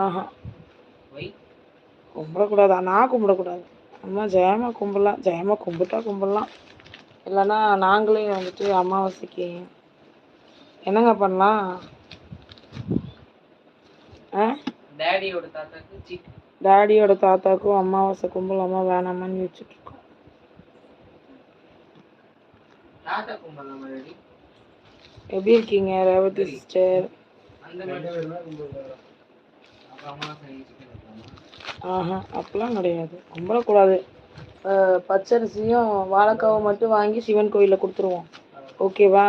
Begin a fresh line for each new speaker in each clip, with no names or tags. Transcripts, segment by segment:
ஆஹா. கும்பிடக்கூடாதா. நான் கும்பிடக்கூடாது. அம்மா ஜெயமா கும்பிடலாம் ஜெயமா கும்பிட்டா கும்பிடலாம் இல்லைன்னா நாங்களே வந்துட்டு அமாவாசைக்கு என்னங்க பண்ணலாம்?
டேடியோட தாத்தாக்கு
டாடியோட தாத்தாக்கும் அமாவாசை கும்பலாமா வேணாமான்னு யோசிச்சுட்டு இருக்கோம் எப்படி இருக்கீங்க ரேவதி சிஸ்டர்
அந்த மாதிரி அப்ப அம்மா செஞ்சுட்டு
ஆஹா அப்பெல்லாம் கிடையாது. கும்பிடக்கூடாது பச்சரிசியும் வாழைக்காவும் மட்டும் வாங்கி சிவன் கோயிலில் கொடுத்துருவோம். ஓகேவா?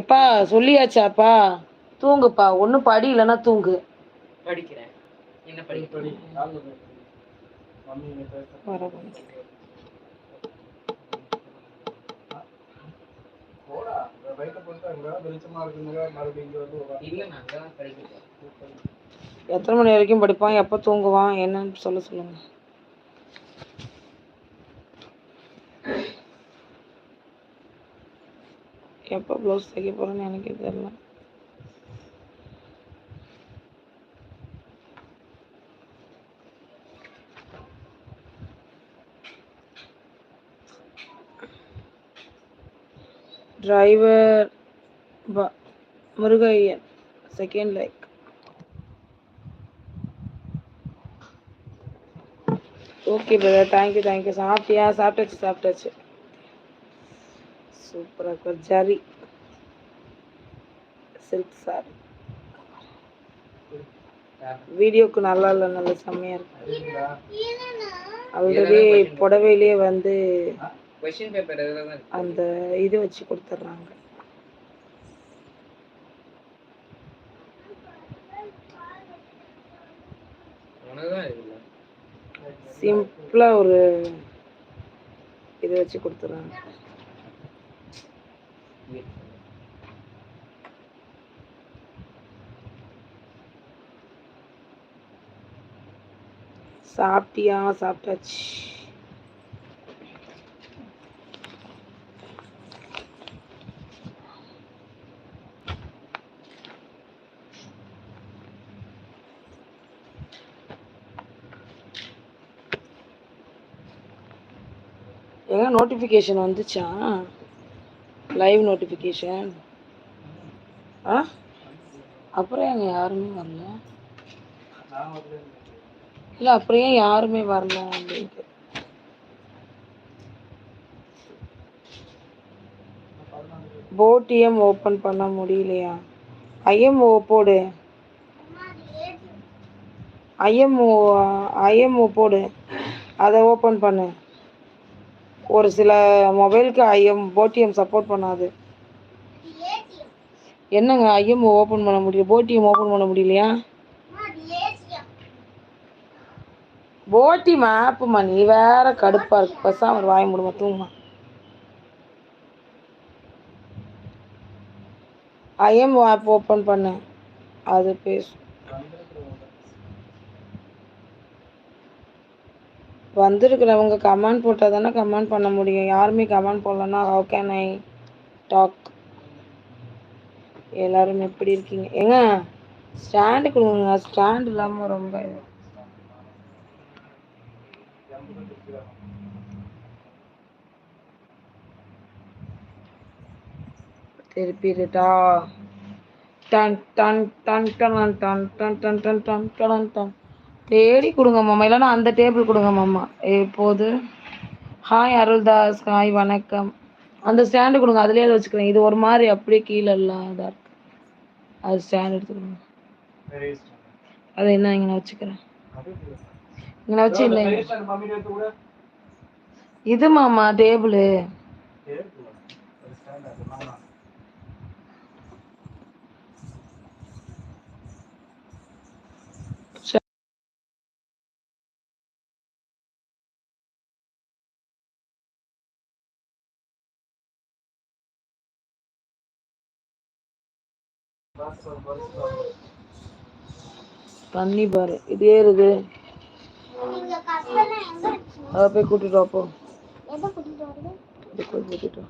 எப்பா சொல்லியாச்சாப்பா? தூங்குப்பா. ஒன்றும் படி இல்லைன்னா தூங்கு.
படிக்கிறேன். என்ன படி
எத்தனை மணி வரைக்கும் படிப்பான்? எப்போ தூங்குவான்? என்னன்னு சொல்ல சொல்லுங்க. எப்போ ப்ளவுஸ் தைக்க போகிறேன்னு எனக்கே தெரியல. டிரைவர் ப Murugaiyan second like okay brother thank you thank you சாப்பிட்டியா? சாப்பிட்டாச்சு சாப்பிட்டாச்சு. சூப்பராக இருக்கும் ஜரி சில்க் சாரி வீடியோக்கு நல்லா இல்லை. நல்ல செம்மையாக இருக்கு. ஆல்ரெடி புடவையிலே வந்து அந்த இது வச்சு கொடுத்துட்றாங்க சிம்பிளாக ஒரு இது வச்சு கொடுத்துட்றாங்க சாப்பிட்டியா? சாப்பிட்டாச்சு. ஏங்க நோட்டிஃபிகேஷன் வந்துச்சா? லைவ் நோட்டிஃபிகேஷன் ஆ? அப்புறம் ஏங்க யாருமே வரல? இல்லை அப்புறம் ஏன் யாருமே வரல அப்படின்ட்டு போட்டிஎம் ஓப்பன் பண்ண முடியலையா? ஐஎம்ஓ போடு. ஐஎம்ஓ ஐஎம்ஓ போடு. அதை ஓப்பன் பண்ணு. ஒரு சில மொபைலுக்கு ஐஎம் போட்டிஎம் சப்போர்ட் பண்ணாது. என்னங்க ஐஎம்ஓ ஓப்பன் பண்ண முடியும் போட்டிஎம் ஓப்பன் பண்ண முடியலையா? போட்டி மேப்புமா நீ? வேற கடுப்பா இருக்கு. பசா ஒரு வாய முடியுமா தூங்குமா ஐஎம் ஆப் ஓப்பன் பண்ணு. அது பேசு. வந்திருக்கிறவங்க கமெண்ட் போட்டால் தானே கமெண்ட் பண்ண முடியும் யாருமே கமெண்ட் போடலன்னா ஹவு கேன் ஐ டாக் எல்லாரும் எப்படி இருக்கீங்க ஏங்க ஸ்டாண்டு கொடுங்க ஸ்டாண்ட் இல்லாமல் ரொம்ப இது. திருப்பிடுடா டன் டன் டன் டன் டன் டன் டன் டன் டன் டன் டன் தேடி கொடுங்க மாமா. இல்லைன்னா அந்த டேபிள் கொடுங்க மாமா. எப்போது ஹாய் அருள்தாஸ். ஹாய் வணக்கம். அந்த ஸ்டாண்டு கொடுங்க. அதுலேயே அதை வச்சுக்கிறேன். இது ஒரு மாதிரி அப்படியே கீழே இல்லாத இருக்கு. அது ஸ்டாண்ட் எடுத்துக்கோங்க. அது என்ன இங்கே வச்சுக்கிறேன்? இங்கே வச்சு இல்லை. இது மாமா டேபிளு தண்ணி பாரு. இது ஏறுது. அதை போய் கூட்டிட்டு
அப்போ கூட்டிட்டு
கூட்டிட்டு